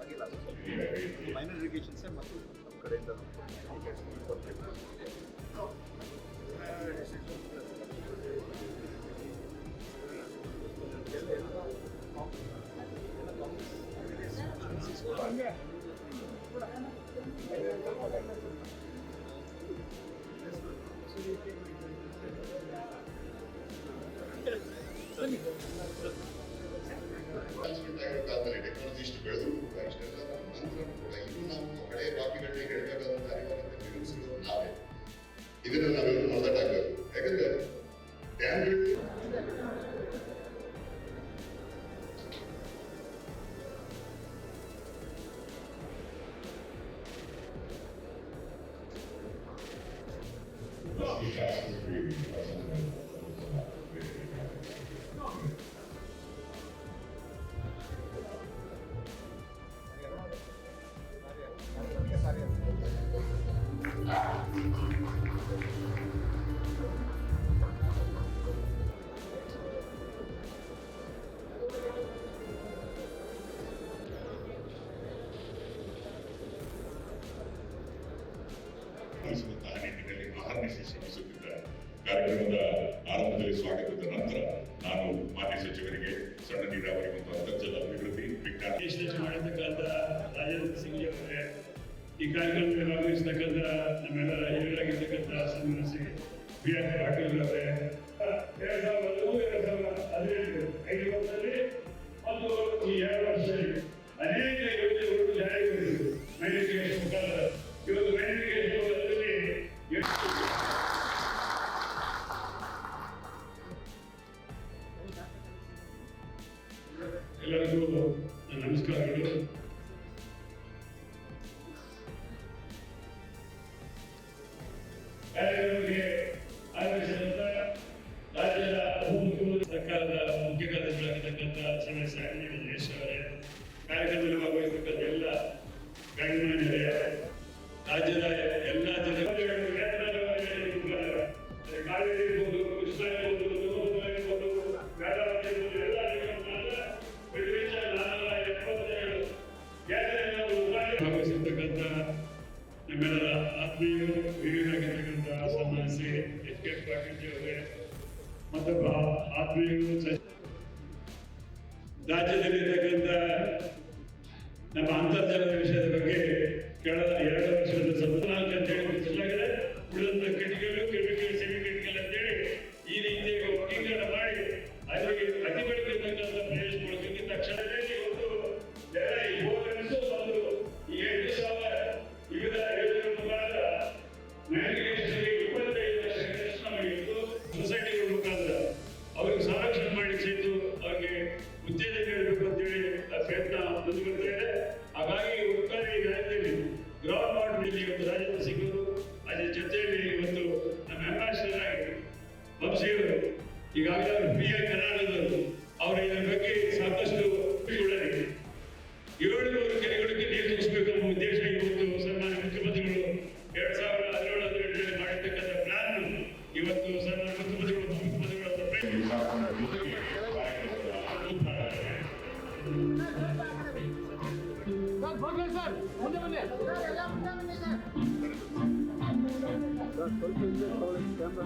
ಆಗಿಲ್ಲ ಮೈನರ್ ಇರಿಗೇಷನ್ಸೇ ಮತ್ತು ನಮ್ಮ ಕಡೆಯಿಂದ ಕಾಲದಲ್ಲಿ ಟೆಕ್ನಾಲಜಿ ಇಷ್ಟು ನಾವು ಅರಿವಾದಂತ ನಿರ್ಮಿಸಿರೋದು ನಾವೇ ಇದನ್ನ ನಾವೆಲ್ಲರೂ ಯಾಕಂದ್ರೆ ಡ್ಯಾಮ್ಗಳು ಉಳಿಸುವಂತಹ ನಿಟ್ಟಿನಲ್ಲಿ ಅಹರ್ನಿಶಿ ಶ್ರಮಿಸುತ್ತಿದ್ದ ಕಾರ್ಯಕ್ರಮದ ಆರಂಭದಲ್ಲಿ ಸ್ವಾಗತದ ನಂತರ ನಾನು ಮಾನ್ಯ ಸಚಿವರಿಗೆ ಸಣ್ಣ ನೀರಾವರಿ ಮತ್ತು ಅಂತರ್ಜಲ ಅಭಿವೃದ್ಧಿ ವಿಜ್ಞಾನ ವಿಶ್ಲೇಷಣೆ ಮಾಡಿರ್ತಕ್ಕಂಥ ರಾಜೇಂದ್ರ ಸಿಂಗ್ ಅವರೇ ಈ ಕಾರ್ಯಕ್ರಮದಲ್ಲಿ ಭಾಗವಹಿಸತಕ್ಕಂಥ ನಮ್ಮೆಲ್ಲರ ಹಿರಿಯರಾಗಿರ್ತಕ್ಕಂಥ ಶ್ರೀ ಬಿ ಆರ್ ಪಾಟೀಲ್ ಅವರೇ ಸರ್ಕಾರದ ಮುಖ್ಯ ಕಾರ್ಯದರ್ಶಿಯಾಗಿರ್ತಕ್ಕಂಥ ಶ್ರೀಮತಿ ಸಾಯಿನಿ ದಿನೇಶ್ ಅವರೇ ಕಾರ್ಯಕ್ರಮದಲ್ಲಿ ಭಾಗವಹಿಸತಕ್ಕಂಥ ಎಲ್ಲ ಗಣ್ಯಮಾನ್ಯರೇ ಭಾಗವಹಿಸಿರ್ತಕ್ಕಂಥ ನಮ್ಮೆಲ್ಲರ ಆತ್ಮೀಯರು ಹಿರಿಯರಾಗಿರ್ತಕ್ಕಂಥ ಸನ್ಮಾನ ಶ್ರೀ ಎಚ್ ಕೆ ಪಾಟೀಲ್ ಜಿ ಅವರೇ, ಮತ್ತೊಬ್ಬ ಆತ್ಮೀಯರು ರಾಜ್ಯದಲ್ಲಿರ್ತಕ್ಕಂಥ ನಮ್ಮ ಅಂತರ್ಜಲದ ವಿಷಯದ ಬಗ್ಗೆ ಕಳೆದ ಈಗಾಗಲೇ ಅವರು ಪ್ರಿಯ ಐ ಕರ್ನಾಟಕದವರು. ಅವರ ಇದರ ಬಗ್ಗೆ ಸಾಕಷ್ಟು ತಿಳುವಳಿಕೆ ಏಳುನೂರು ಕೆರೆಗಳಿಗೆ ನೀರು ತುಂಬಿಸಬೇಕು ಅನ್ನೋ ಉದ್ದೇಶ ಇವತ್ತು ಸನ್ಮಾನ್ಯ ಮುಖ್ಯಮಂತ್ರಿಗಳು ಎರಡ್ ಸಾವಿರದ ಹದಿನೇಳು ಹದಿನೆಂಟರಲ್ಲಿ ಮಾಡಿರ್ತಕ್ಕಂಥ ಪ್ಲಾನ್ ಇವತ್ತು ಸನ್ಮಾನ್ಯ ಮುಖ್ಯಮಂತ್ರಿಗಳು ಪ್ರಯತ್ನ ಸರ್ ಸ್ವಲ್ಪ ಹಿಂದೆ sir camera